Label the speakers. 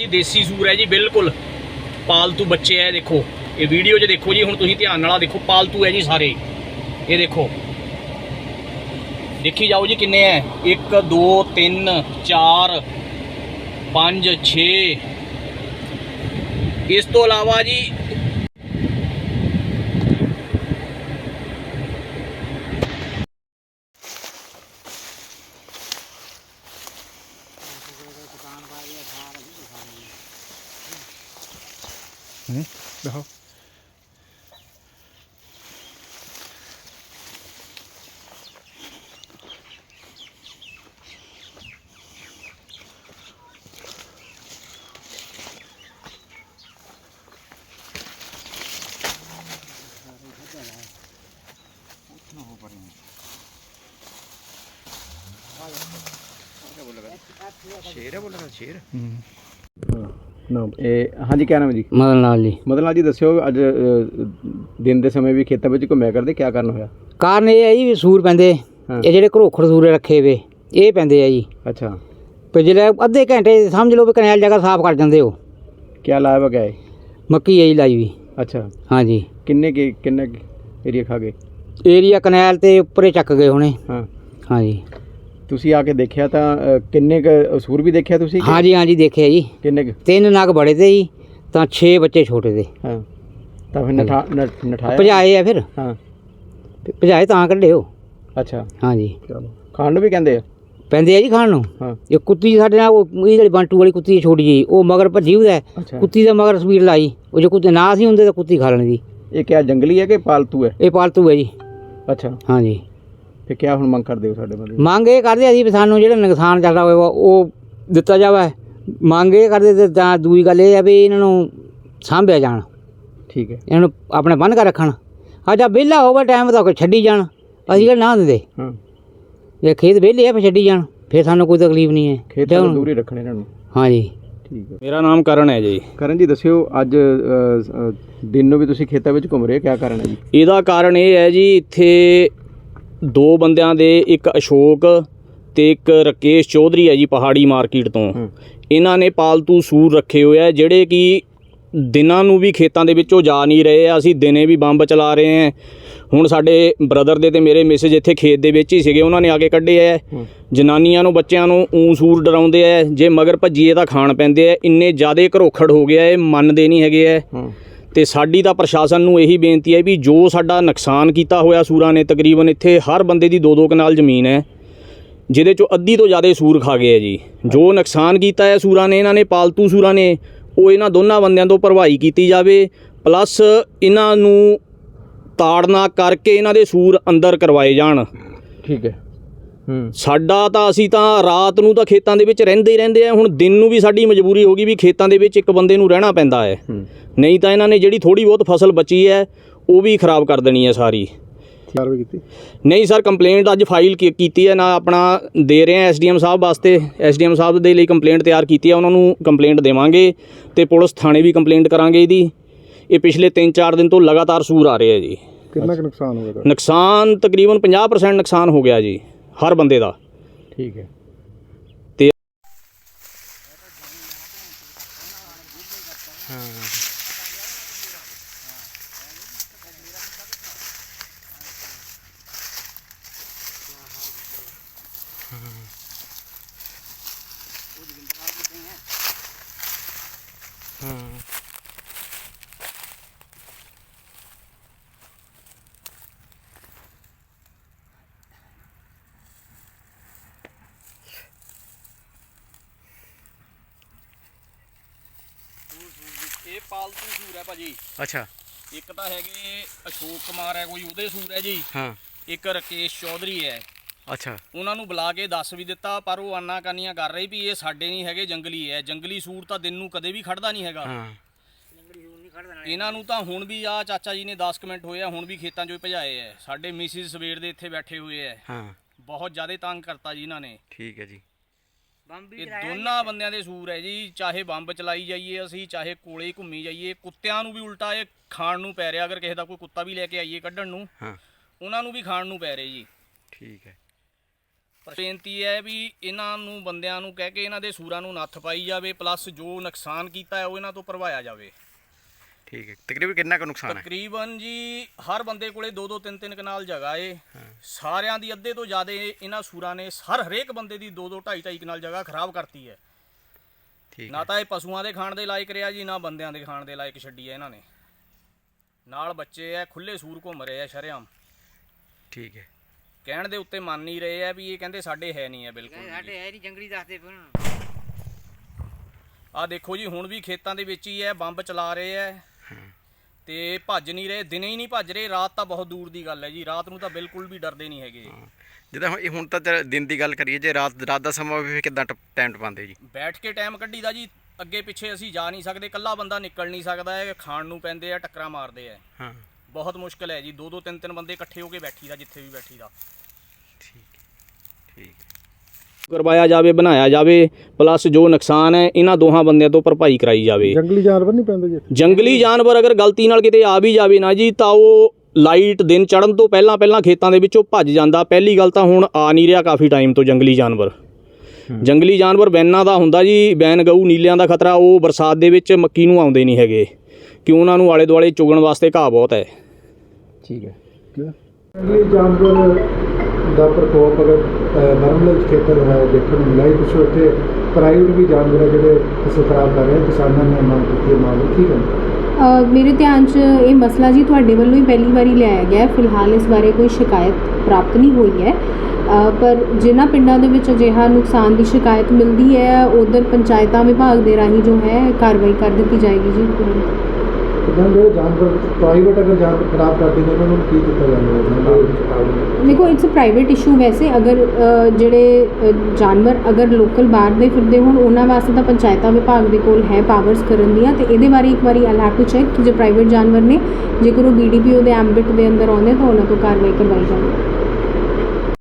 Speaker 1: ਜੀ, ਦੇਸੀ ਸੂਰ ਹੈ ਜੀ, ਬਿਲਕੁਲ। ਪਾਲਤੂ ਬੱਚੇ ਹੈ ਦੇਖੋ। ਇਹ ਵੀਡੀਓ 'ਚ ਦੇਖੋ ਜੀ, ਹੁਣ ਤੁਸੀਂ ਧਿਆਨ ਨਾਲ ਦੇਖੋ, ਪਾਲਤੂ ਹੈ ਜੀ ਸਾਰੇ। ਇਹ ਦੇਖੋ। ਦੇਖੀ ਜਾਓ ਜੀ ਕਿੰਨੇ ਹੈ 1 2 3 4 5 6 ਇਸ ਤੋਂ ਇਲਾਵਾ ਜੀ
Speaker 2: 嗯然后？
Speaker 3: ਸ਼ੇਰ ਹੈ ਬੋਲਣਾ ਸ਼ੇਰ?
Speaker 2: ਨਾ ਇਹ ਹਾਂਜੀ ਕਿਆ ਨਾਮ ਹੈ ਜੀ?
Speaker 4: ਮਦਨ ਲਾਲ ਜੀ।
Speaker 2: ਮਦਨ ਲਾਲ ਜੀ ਦੱਸਿਓ ਅੱਜ ਅ, ਦਿਨ ਦੇ ਸਮੇਂ ਵੀ ਖੇਤਾਂ ਵਿੱਚ ਘੁੰਮਿਆ ਕਰਦੇ ਕੀ ਕਾਰਨ ਹੋਇਆ?
Speaker 4: ਕਾਰਨ ਇਹ ਹੈ ਜੀ ਵੀ ਸੂਰ ਪੈਂਦੇ
Speaker 2: ਹਾਂ।
Speaker 4: ਇਹ ਜਿਹੜੇ ਘਰੋਖੜ ਸੂਰੇ ਰੱਖੇ ਵੇ ਇਹ ਪੈਂਦੇ ਆ ਜੀ।
Speaker 2: ਅੱਛਾ।
Speaker 4: ਤੇ ਜਿਹੜੇ ਅੱਧੇ ਘੰਟੇ ਸਮਝ ਲਓ ਵੀ ਕਨੈਲ ਜਗ੍ਹਾ ਸਾਫ਼ ਕਰ ਜਾਂਦੇ ਹੋ
Speaker 2: ਕੀ ਲਾਇਆ ਵਾ ਕਿਆ ਹੈ
Speaker 4: ਮੱਕੀ ਹੈ ਜੀ ਲਾਈ ਵੀ
Speaker 2: ਅੱਛਾ।
Speaker 4: ਹਾਂਜੀ।
Speaker 2: ਕਿੰਨੇ ਕੇ ਕਿੰਨੇ ਏਰੀਆ ਖਾ ਗਏ?
Speaker 4: ਏਰੀਆ ਕਨੈਲ ਤੇ ਉੱਪਰੇ ਚੱਕ ਗਏ ਹੋਣੇ।
Speaker 2: ਹਾਂ।
Speaker 4: ਹਾਂਜੀ।
Speaker 2: ਤੁਸੀਂ ਆ ਕੇ ਦੇਖਿਆ ਤਾਂ ਅ, ਕਿੰਨੇ ਕ ਵੀ ਦੇਖਿਆ ਤੁਸੀਂ ਕਿ
Speaker 4: ਹਾਂਜੀ ਹਾਂਜੀ ਦੇਖਿਆ ਜੀ।
Speaker 2: ਕਿੰਨੇ ਕੁ?
Speaker 4: ਤਿੰਨ ਨਗ ਬੜੇ ਤੇ ਜੀ ਤਾਂ 6 ਬੱਚੇ ਛੋਟੇ ਤੇ।
Speaker 2: ਹਾਂ। ਤਾਂ ਫਿਰ ਨਠਾ ਨਠ- ਨਠਾਇਆ?
Speaker 4: ਭਜਾਏ ਆ ਫਿਰ।
Speaker 2: ਹਾਂ।
Speaker 4: ਭਜਾਏ ਤਾਂ ਕੱਢਿਓ
Speaker 2: ਅੱਛਾ।
Speaker 4: ਹਾਂਜੀ।
Speaker 2: ਚਲੋ। ਖਾਣ ਨੂੰ ਵੀ ਕਹਿੰਦੇ ਆ?
Speaker 4: ਪੈਂਦੇ ਆ ਜੀ ਖਾਣ ਨੂੰ।
Speaker 2: ਹਾਂ।
Speaker 4: ਇਹ ਕੁੱਤੀ ਸਾਡੇ ਨਾਲ ਉਹ ਇਹ ਜਿਹੜੀ ਬੰਟੂ ਵਾਲੀ ਕੁੱਤੀ ਹੈ ਛੋਟੀ ਜੀ ਉਹ ਮਗਰ ਭੱਜੀ ਉਹਦਾ। ਹੈ।
Speaker 2: ਅੱਛਾ।
Speaker 4: ਕੁੱਤੀ ਦਾ ਮਗਰ ਸਪੀਡ ਲਾਈ। ਉਹ ਜੇ ਕੁੱਤੇ ਨਾ ਸੀ ਹੁੰਦੇ ਤਾਂ ਕੁੱਤੀ ਖਾ ਲੈਣੀ ਸੀ
Speaker 2: ਇਹ ਕਿਆ ਜੰਗਲੀ ਹੈ ਕਿ ਪਾਲਤੂ ਹੈ?
Speaker 4: ਇਹ ਪਾਲਤੂ ਹੈ ਜੀ।
Speaker 2: ਅੱਛਾ।
Speaker 4: ਹਾਂਜੀ।
Speaker 2: ਤੇ ਕਿਆ ਹੁਣ ਮੰਗ ਕਰਦੇ ਹੋ ਸਾਡੇ ਬੰਦੇ
Speaker 4: ਮੰਗ ਇਹ ਕਰਦੇ ਆ ਜੀ ਵੀ ਸਾਨੂੰ ਜਿਹੜਾ ਨੁਕਸਾਨ ਚੱਲਦਾ ਹੋਇਆ ਵਾ ਉਹ ਦਿੱਤਾ ਜਾਵੇ। ਮੰਗ ਇਹ ਕਰਦੇ ਤੇ ਤਾਂ ਦੂਜੀ ਗੱਲ ਇਹ ਆ ਵੀ ਇਹਨਾਂ ਨੂੰ ਸਾਂਭਿਆ ਜਾਣ।
Speaker 2: ਠੀਕ ਹੈ।
Speaker 4: ਇਹਨਾਂ ਨੂੰ ਆਪਣੇ ਬੰਨ ਕੇ ਰੱਖਣ। ਆਜਾ ਵਿਹਲਾ ਹੋਵੇ ਟਾਈਮ ਤਾਂ ਕੋਈ ਛੱਡੀ ਜਾਣ। ਅਸੀਂ ਕਿਹੜਾ ਨਾ ਦਿੰਦੇ?
Speaker 2: ਹਾਂ।
Speaker 4: ਜੇ ਖੇਤ ਵਿਹਲੇ ਆ ਫਿਰ ਛੱਡੀ ਜਾਣ। ਫਿਰ ਸਾਨੂੰ ਕੋਈ ਤਕਲੀਫ ਨਹੀਂ ਹੈ।
Speaker 2: ਖੇਤਾਂ ਤੋਂ ਦੂਰ ਹੀ ਰੱਖਣੇ ਇਹਨਾਂ ਨੂੰ।
Speaker 4: ਹਾਂਜੀ
Speaker 2: ਠੀਕ ਹੈ।
Speaker 1: ਮੇਰਾ ਨਾਮ ਕਰਨ ਹੈ ਜੀ।
Speaker 2: ਕਰਨ ਜੀ ਦੱਸਿਓ ਅੱਜ ਦਿਨ ਨੂੰ ਵੀ ਤੁਸੀਂ ਖੇਤਾਂ ਵਿੱਚ ਘੁੰਮ ਰਹੇ ਹੋ ਕਿਆ ਕਾਰਨ ਹੈ ਜੀ?
Speaker 1: ਇਹਦਾ ਕਾਰਨ ਇਹ ਹੈ ਜੀ ਇੱਥੇ ਦੋ ਬੰਦਿਆਂ ਦੇ ਇੱਕ ਅਸ਼ੋਕ ਤੇ ਇੱਕ ਰਕੇਸ਼ ਚੌਧਰੀ ਹੈ ਜੀ ਪਹਾੜੀ ਮਾਰਕੀਟ ਤੋਂ। ਇਹਨਾਂ ਨੇ ਪਾਲਤੂ ਸੂਰ ਰੱਖੇ ਹੋਏ ਆ ਜਿਹੜੇ ਕਿ ਦਿਨਾਂ ਨੂੰ ਵੀ ਖੇਤਾਂ ਦੇ ਵਿੱਚੋਂ ਜਾ ਨਹੀਂ ਰਹੇ ਆ। ਅਸੀਂ ਦਿਨੇ ਵੀ ਬੰਬ ਚਲਾ ਰਹੇ ਆ। ਹੁਣ ਸਾਡੇ ਬ੍ਰਦਰ ਦੇ ਤੇ ਮੇਰੇ ਮੈਸੇਜ ਇੱਥੇ ਖੇਤ ਦੇ ਵਿੱਚ ਹੀ ਸੀਗੇ ਉਹਨਾਂ ਨੇ ਆ ਕੇ ਕੱਢੇ ਆ।
Speaker 2: ਹੂੰ।
Speaker 1: ਜਨਾਨੀਆਂ ਨੂੰ ਬੱਚਿਆਂ ਨੂੰ ਊਂ ਸੂਰ ਡਰਾਉਂਦੇ ਆ। ਜੇ ਮਗਰ ਭੱਜੀਏ ਤਾਂ ਖਾਣ ਪੈਂਦੇ ਆ। ਇੰਨੇ ਜ਼ਿਆਦੇ ਘਰੋਖੜ ਹੋ ਗਿਆ ਇਹ ਮੰਨਦੇ ਨਹੀਂ ਹੈਗੇ ਆ।
Speaker 2: ਹਾਂ।
Speaker 1: ਤੇ ਸਾਡੀ ਤਾਂ ਪ੍ਰਸ਼ਾਸਨ ਨੂੰ ਇਹੀ ਬੇਨਤੀ ਹੈ ਵੀ ਜੋ ਸਾਡਾ ਨੁਕਸਾਨ ਕੀਤਾ ਹੋਇਆ ਸੂਰਾਂ ਨੇ, ਤਕਰੀਬਨ ਇੱਥੇ ਹਰ ਬੰਦੇ ਦੀ ਦੋ ਦੋ ਕਨਾਲ ਜ਼ਮੀਨ ਹੈ, ਜਿਹਦੇ ਚੋਂ ਅੱਧੀ ਤੋਂ ਜ਼ਿਆਦਾ ਸੂਰ ਖਾ ਗਏ ਹੈ ਜੀ। ਜੋ ਨੁਕਸਾਨ ਕੀਤਾ ਹੈ ਸੂਰਾਂ ਨੇ, ਇਹਨਾਂ ਨੇ, ਪਾਲਤੂ ਸੂਰਾਂ ਨੇ, ਉਹ ਇਹਨਾਂ ਦੋਨਾਂ ਬੰਦਿਆਂ ਤੋਂ ਭਰਵਾਈ ਕੀਤੀ ਜਾਵੇ, ਪਲੱਸ ਇਹਨਾਂ ਨੂੰ ਤਾੜਨਾ ਕਰਕੇ ਇਹਨਾਂ ਦੇ ਸੂਰ ਅੰਦਰ ਕਰਵਾਏ ਜਾਣ।
Speaker 2: ਠੀਕ ਹੈ।
Speaker 1: ਸਾਡਾ ਤਾਂ ਅਸੀਂ ਤਾਂ ਰਾਤ ਨੂੰ ਤਾਂ ਖੇਤਾਂ ਦੇ ਵਿੱਚ ਰਹਿੰਦੇ ਹੀ ਰਹਿੰਦੇ ਆ। ਹੁਣ ਦਿਨ ਨੂੰ ਵੀ ਸਾਡੀ ਮਜਬੂਰੀ ਹੋ ਗਈ ਵੀ ਖੇਤਾਂ ਦੇ ਵਿੱਚ ਇੱਕ ਬੰਦੇ ਨੂੰ ਰਹਿਣਾ ਪੈਂਦਾ ਹੈ। ਨਹੀਂ ਤਾਂ ਇਹਨਾਂ ਨੇ ਜਿਹੜੀ ਥੋੜੀ ਬਹੁਤ ਫਸਲ ਬਚੀ ਹੈ ਉਹ ਵੀ ਖਰਾਬ ਕਰ ਦੇਣੀ ਹੈ ਸਾਰੀ।
Speaker 2: ਕਾਰਵਾਈ ਕੀਤੀ?
Speaker 1: ਨਹੀਂ ਸਰ ਕੰਪਲੇਂਟ ਅੱਜ ਫਾਈਲ ਕੀਤੀ ਹੈ ਨਾ ਆਪਣਾ ਦੇ ਰਹੇ ਹਾਂ ਐਸਡੀਐਮ ਸਾਹਿਬ ਵਾਸਤੇ। ਐਸਡੀਐਮ ਸਾਹਿਬ ਦੇ ਲਈ ਕੰਪਲੇਂਟ ਤਿਆਰ ਕੀਤੀ ਹੈ ਉਹਨਾਂ ਨੂੰ ਕੰਪਲੇਂਟ ਦੇਵਾਂਗੇ ਤੇ ਪੁਲਿਸ ਥਾਣੇ ਵੀ ਕੰਪਲੇਂਟ ਕਰਾਂਗੇ ਇਹਦੀ। ਇਹ ਪਿਛਲੇ 3-4 ਦਿਨ ਤੋਂ ਲਗਾਤਾਰ ਸੂਰ ਆ ਰਹੇ ਆ ਜੀ।
Speaker 2: ਕਿੰਨਾ ਕੁ ਨੁਕਸਾਨ ਹੋ ਗਿਆ
Speaker 1: ਨੁਕਸਾਨ ਤਕਰੀਬਨ 50% ਨੁਕਸਾਨ ਹੋ ਗਿਆ ਜੀ। ਹਰ ਬੰਦੇ ਦਾ।
Speaker 2: ਠੀਕ ਹੈ
Speaker 1: ਤੇ ਇਹ ਪਾਲਤੂ ਸੂਰ ਹੈ ਭਾਜੀ।
Speaker 2: ਅੱਛਾ।
Speaker 1: ਇੱਕ ਤਾਂ ਹੈਗੇ ਅਸ਼ੋਕ ਕੁਮਾਰ ਹੈ ਕੋਈ ਉਹਦੇ ਸੂਰ ਹੈ ਜੀ।
Speaker 2: ਹਾਂ।
Speaker 1: ਇੱਕ ਰਕੇਸ਼ ਚੌਧਰੀ ਹੈ।
Speaker 2: ਅੱਛਾ।
Speaker 1: ਉਹਨਾਂ ਨੂੰ ਬੁਲਾ ਕੇ ਦੱਸ ਵੀ ਦਿੱਤਾ ਪਰ ਉਹ ਆਨਾਕਾਨੀਆਂ ਕਰ ਰਹੇ ਵੀ ਇਹ ਸਾਡੇ ਨਹੀਂ ਹੈਗੇ ਜੰਗਲੀ ਹੈ। ਜੰਗਲੀ ਸੂਰ ਤਾਂ ਦਿਨ ਨੂੰ ਕਦੇ ਵੀ ਖੜਦਾ ਨਹੀਂ ਹੈਗਾ।
Speaker 2: ਹਾਂ।
Speaker 1: ਇਹਨਾਂ ਨੂੰ ਤਾਂ ਹੁਣ ਵੀ ਆ ਚਾਚਾ ਜੀ ਨੇ 10 ਕਮੈਂਟ ਹੋਏ ਆ ਹੁਣ ਵੀ ਖੇਤਾਂ 'ਚੋਂ ਭਜਾਏ ਐ ਸਾਡੇ ਮਿਸਿਸ ਸਵੇਰ ਦੇ ਇੱਥੇ ਬੈਠੇ ਹੋਏ ਐ
Speaker 2: ਹਾਂ।
Speaker 1: ਬਹੁਤ ਜ਼ਿਆਦਾ ਤੰਗ ਕਰਤਾ ਜੀ ਇਹਨਾਂ ਨੇ।
Speaker 2: ਠੀਕ ਹੈ ਜੀ।
Speaker 1: ਇਹ ਦੋਨਾਂ ਬੰਦਿਆਂ ਦੇ ਸੂਰ ਹੈ ਜੀ ਚਾਹੇ ਬੰਬ ਚਲਾਈ ਜਾਈਏ ਅਸੀਂ ਚਾਹੇ ਕੋਲੇ ਹੀ ਘੁੰਮੀ ਜਾਈਏ। ਕੁੱਤਿਆਂ ਨੂੰ ਵੀ ਉਲਟਾ ਇਹ ਖਾਣ ਨੂੰ ਪੈ ਰਿਹਾ ਅਗਰ ਕਿਸੇ ਦਾ ਕੋਈ ਕੁੱਤਾ ਵੀ ਲੈ ਕੇ ਆਈਏ ਕੱਢਣ ਨੂੰ
Speaker 2: ਹਾਂ।
Speaker 1: ਉਹਨਾਂ ਨੂੰ ਵੀ ਖਾਣ ਨੂੰ ਪੈ ਰਿਹਾ ਜੀ।
Speaker 2: ਠੀਕ ਹੈ।
Speaker 1: ਬੇਨਤੀ ਹੈ ਵੀ ਇਹਨਾਂ ਨੂੰ ਬੰਦਿਆਂ ਨੂੰ ਕਹਿ ਕੇ ਇਹਨਾਂ ਦੇ ਸੂਰਾਂ ਨੂੰ ਨੱਥ ਪਾਈ ਜਾਵੇ ਪਲੱਸ ਜੋ ਨੁਕਸਾਨ ਕੀਤਾ ਹੈ ਉਹ ਇਹਨਾਂ ਤੋਂ ਭਰਵਾਇਆ ਜਾਵੇ।
Speaker 3: ਠੀਕ ਹੈ। ਤਕਰੀਬਨ ਕਿੰਨਾ ਕੁ ਨੁਕਸਾਨ ਹੈ?
Speaker 1: ਤਕਰੀਬਨ ਜੀ ਹਰ ਬੰਦੇ ਕੋਲੇ 2-2 3-3 ਕਨਾਲ ਜਗ੍ਹਾ ਏ। ਸਾਰਿਆਂ ਦੀ ਅੱਧੇ ਤੋਂ ਜ਼ਿਆਦਾ ਇਹਨਾਂ ਸੂਰਾਂ ਨੇ ਹਰ ਹਰੇਕ ਬੰਦੇ ਦੀ 2-2 2.5 ਕਨਾਲ ਜਗ੍ਹਾ ਖਰਾਬ ਕਰਤੀ ਹੈ।
Speaker 3: ਠੀਕ
Speaker 1: ਨਾ
Speaker 3: ਹੈ
Speaker 1: ਤਾਂ ਇਹ ਪਸ਼ੂਆਂ ਦੇ ਖਾਣ ਦੇ ਲਾਇਕ ਰਿਹਾ ਜੀ ਨਾ ਬੰਦਿਆਂ ਦੇ ਖਾਣ ਦੇ ਲਾਇਕ ਛੱਡੀ ਹੈ ਇਹਨਾਂ ਨੇ। ਨਾਲ ਬੱਚੇ ਐ ਖੁੱਲੇ ਸੂਰ ਘੁੰਮ ਰਹੇ ਆ ਸ਼ਰੇਆਮ।
Speaker 3: ਠੀਕ ਹੈ।
Speaker 1: ਕਹਿਣ ਦੇ ਉੱਤੇ ਮੰਨ ਨਹੀਂ ਰਹੇ ਆ ਵੀ ਇਹ ਕਹਿੰਦੇ ਸਾਡੇ ਹੈ ਨਹੀਂ ਹੈ ਬਿਲਕੁਲ।
Speaker 4: ਸਾਡੇ ਹੈ ਨਹੀਂ ਜੰਗਲੀ ਦੱਸਦੇ ਫਿਰ
Speaker 1: ਆਹ ਦੇਖੋ ਜੀ ਹੁਣ ਵੀ ਖੇਤਾਂ ਦੇ ਵਿੱਚ ਹੀ ਹੈ ਬੰਬ ਚਲਾ ਰਹੇ ਐ ਤੇ ਭੱਜ ਨਹੀਂ ਰਹੇ ਦਿਨੇ ਹੀ ਨਹੀਂ ਭੱਜ ਰਹੇ ਰਾਤ ਤਾਂ ਬਹੁਤ ਦੂਰ ਦੀ ਗੱਲ ਹੈ ਜੀ। ਰਾਤ ਨੂੰ ਤਾਂ ਬਿਲਕੁਲ ਵੀ ਡਰਦੇ ਨਹੀਂ ਹੈਗੇ।
Speaker 3: ਜਿੱਦਾਂ ਹੁਣ ਹੁਣ ਤਾਂ ਦਿਨ ਦੀ ਗੱਲ ਕਰੀਏ ਜੇ ਰਾਤ ਰਾਤ ਦਾ ਸਮਾਂ ਹੋਵੇ ਫਿਰ ਕਿੱਦਾਂ ਟਾਈਮ ਟਪਾਉਂਦੇ ਜੀ?
Speaker 1: ਬੈਠ ਕੇ ਟਾਈਮ ਕੱਢੀਦਾ ਜੀ ਅੱਗੇ ਪਿੱਛੇ ਅਸੀਂ ਜਾ ਨਹੀਂ ਸਕਦੇ ਕੱਲਾ ਬੰਦਾ ਨਿਕਲ ਨਹੀਂ ਸਕਦਾ ਹੈ ਖਾਣ ਨੂੰ ਪੈਂਦੇ ਆ ਟੱਕਰਾਂ ਮਾਰਦੇ ਆ।
Speaker 3: ਹਾਂ।
Speaker 1: ਬਹੁਤ ਮੁਸ਼ਕਲ ਹੈ ਜੀ ਦੋ ਦੋ ਤਿੰਨ ਤਿੰਨ ਬੰਦੇ ਇਕੱਠੇ ਹੋ ਕੇ ਬੈਠੀਦਾ ਜਿੱਥੇ ਵੀ ਬੈਠੀਦਾ।
Speaker 3: ਠੀਕ ਠੀਕ
Speaker 1: ਕਰਵਾਇਆ ਜਾਵੇ ਬਣਾਇਆ ਜਾਵੇ ਪਲੱਸ ਜੋ ਨੁਕਸਾਨ ਹੈ ਇਹਨਾਂ ਦੋਹਾਂ ਬੰਦਿਆਂ ਤੋਂ ਭਰਪਾਈ ਕਰਾਈ ਜਾਵੇ।
Speaker 5: ਜੰਗਲੀ ਜਾਨਵਰ ਨਹੀਂ ਪੈਂਦੇ ਜੀ?
Speaker 1: ਜੰਗਲੀ ਜਾਨਵਰ ਅਗਰ ਗਲਤੀ ਨਾਲ ਕਿਤੇ ਆ ਵੀ ਜਾਵੇ ਨਾ ਜੀ ਤਾਂ ਉਹ ਲਾਈਟ ਦਿਨ ਚੜਨ ਤੋਂ ਪਹਿਲਾਂ ਪਹਿਲਾਂ ਖੇਤਾਂ ਦੇ ਵਿੱਚੋਂ ਭੱਜ ਜਾਂਦਾ। ਪਹਿਲੀ ਗੱਲ ਤਾਂ ਹੁਣ ਆ ਨਹੀਂ ਰਿਹਾ ਕਾਫੀ ਟਾਈਮ ਤੋਂ ਜੰਗਲੀ ਜਾਨਵਰ। ਜੰਗਲੀ ਜਾਨਵਰ ਬੈਨਾਂ ਦਾ ਹੁੰਦਾ ਜੀ ਬੈਨ ਗਊ ਨੀਲਿਆਂ ਦਾ ਖਤਰਾ ਉਹ ਬਰਸਾਤ ਦੇ ਵਿੱਚ ਮੱਕੀ ਨੂੰ ਆਉਂਦੇ ਨਹੀਂ ਹੈਗੇ। ਕਿ ਉਹਨਾਂ ਨੂੰ ਆਲੇ ਦੁਆਲੇ ਚੁਗਣ ਵਾਸਤੇ ਘਾਹ ਬਹੁਤ ਹੈ।
Speaker 2: ਠੀਕ ਹੈ।
Speaker 5: ਜੰਗਲੀ ਜਾਨਵਰ ਦਾ ਪ੍ਰਕੋਪ ਅਗਰ ਨਰਮਲ ਖੇਤਰ ਹੈ ਦੇਖਣ ਨੂੰ ਮਿਲਿਆ ਕੁਝ ਉੱਥੇ ਪ੍ਰਾਈਵੇਟ ਵੀ ਜਾਨਵਰ ਜਿਹੜੇ ਫਸਲ ਖਰਾਬ ਕਰ ਰਹੇ, ਕਿਸਾਨਾਂ ਨੇ ਮੰਗ ਕੀਤੀ ਮਾਮਲੇ ਠੀਕ ਹੈ
Speaker 6: ਮੇਰੇ ਧਿਆਨ 'ਚ ਇਹ ਮਸਲਾ ਜੀ ਤੁਹਾਡੇ ਵੱਲੋਂ ਹੀ ਪਹਿਲੀ ਵਾਰੀ ਲਿਆਇਆ ਗਿਆ ਫਿਲਹਾਲ ਇਸ ਬਾਰੇ ਕੋਈ ਸ਼ਿਕਾਇਤ ਪ੍ਰਾਪਤ ਨਹੀਂ ਹੋਈ ਹੈ। ਪਰ ਜਿਨ੍ਹਾਂ ਪਿੰਡਾਂ ਦੇ ਵਿੱਚ ਅਜਿਹਾ ਨੁਕਸਾਨ ਦੀ ਸ਼ਿਕਾਇਤ ਮਿਲਦੀ ਹੈ, ਉਧਰ ਪੰਚਾਇਤਾਂ ਵਿਭਾਗ ਦੇ ਰਾਹੀਂ ਜੋ ਹੈ, ਕਾਰਵਾਈ ਕਰ ਦਿੱਤੀ ਜਾਏਗੀ ਜੀ।
Speaker 5: ਤਾਂ ਜਿਹੜੇ ਜਾਨਵਰ ਪ੍ਰਾਈਵੇਟ ਅਗਰ ਜਾਨਵਰ ਖਰਾਬ ਕਰਦੇ ਨੇ ਉਹਨਾਂ ਨੂੰ ਕੀ ਕੀਤਾ ਜਾਂਦਾ ਹੈ?
Speaker 6: ਦੇਖੋ ਇਟਸ ਅ ਪ੍ਰਾਈਵੇਟ ਇਸ਼ੂ ਵੈਸੇ। ਅਗਰ ਜਿਹੜੇ ਜਾਨਵਰ ਅਗਰ ਲੋਕਲ ਬਾਹਰ ਦੇ ਫਿਰਦੇ ਹੋਣ ਉਹਨਾਂ ਵਾਸਤੇ ਤਾਂ ਪੰਚਾਇਤਾਂ ਵਿਭਾਗ ਦੇ ਕੋਲ ਹੈ ਪਾਵਰਸ ਕਰਨ ਦੀਆਂ। ਤੇ ਇਹਦੇ ਬਾਰੇ ਇੱਕ ਵਾਰੀ ਆਲ ਹੈਵ ਟੂ ਚੈੱਕ ਕਿ ਜੇ ਪ੍ਰਾਈਵੇਟ ਜਾਨਵਰ ਨੇ ਜੇਕਰ ਉਹ ਬੀਡੀਪੀਓ ਦੇ ਐਂਬਿਟ ਦੇ ਅੰਦਰ ਆਉਂਦੇ ਤਾਂ ਉਹਨਾਂ ਤੋਂ ਕਾਰਵਾਈ ਕਰਵਾਈ ਜਾਵੇ